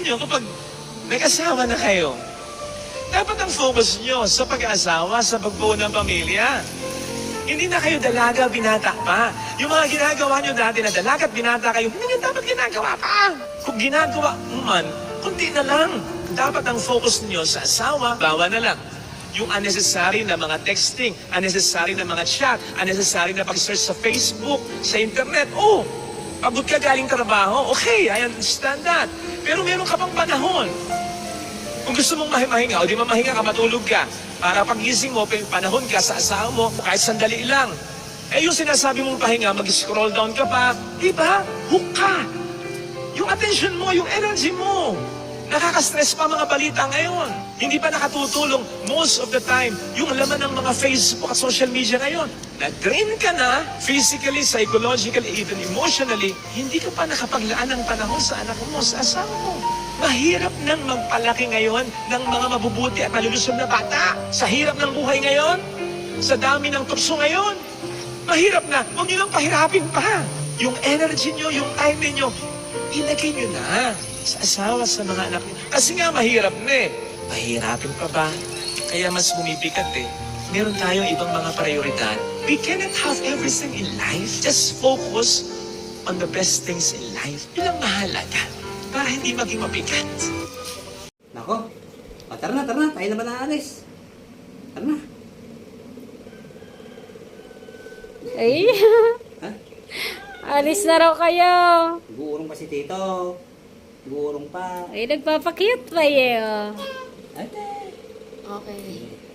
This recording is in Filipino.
alam niyo, kapag nag-asawa na kayo, dapat ang focus niyo sa pag-asawa, sa pagbuo ng pamilya. Hindi na kayo dalaga, binata pa. Yung mga ginagawa niyo dati na dalaga at binata kayo, hindi na dapat ginagawa pa. Kung ginagawa man, kunti na lang. Dapat ang focus niyo sa asawa, bawa na lang. Yung unnecessary na mga texting, unnecessary na mga chat, unnecessary na pag-search sa Facebook, sa internet. Oh, pagod ka galing trabaho, okay, I understand that. Pero meron ka pang panahon. Kung gusto mong mahi- mahinga, o di mamahinga ka, matulog ka. Para pagising mo, panahon ka sa asawa mo, kahit sandali lang. Eh yung sinasabi mong pahinga, mag-scroll down ka pa, di ba? Hook ka. Yung attention mo, yung energy mo. Nakaka-stress pa mga balita ngayon. Hindi pa nakatutulong most of the time yung laman ng mga Facebook at social media ngayon. Na-drain ka na, physically, psychologically, even emotionally, hindi ka pa nakapaglaan ng panahon sa anak mo, sa asawa mo. Mahirap nang magpalaki ngayon ng mga mabubuti at malulusog na bata. Sa hirap ng buhay ngayon, sa dami ng tukso ngayon, mahirap na. Huwag niyo nang pahirapin pa. Yung energy niyo, yung time niyo, ilagay niyo na sa asawa, sa mga anak niyo. Kasi nga mahirap na eh. Mahirapin pa ba? Kaya mas bumibigat eh. Meron tayong ibang mga prioridad. We cannot have everything in life. Just focus on the best things in life. Yun ang mahalaga. Para hindi maging mabigat. Nako. O, tara na, tara na. Tayo na ba naalis? Tara na. Ay? alis na raw kayo. Guurong pa si Tito. Guurong pa. Ay, nagpapakyut pa eh. oh. Ate. Okay.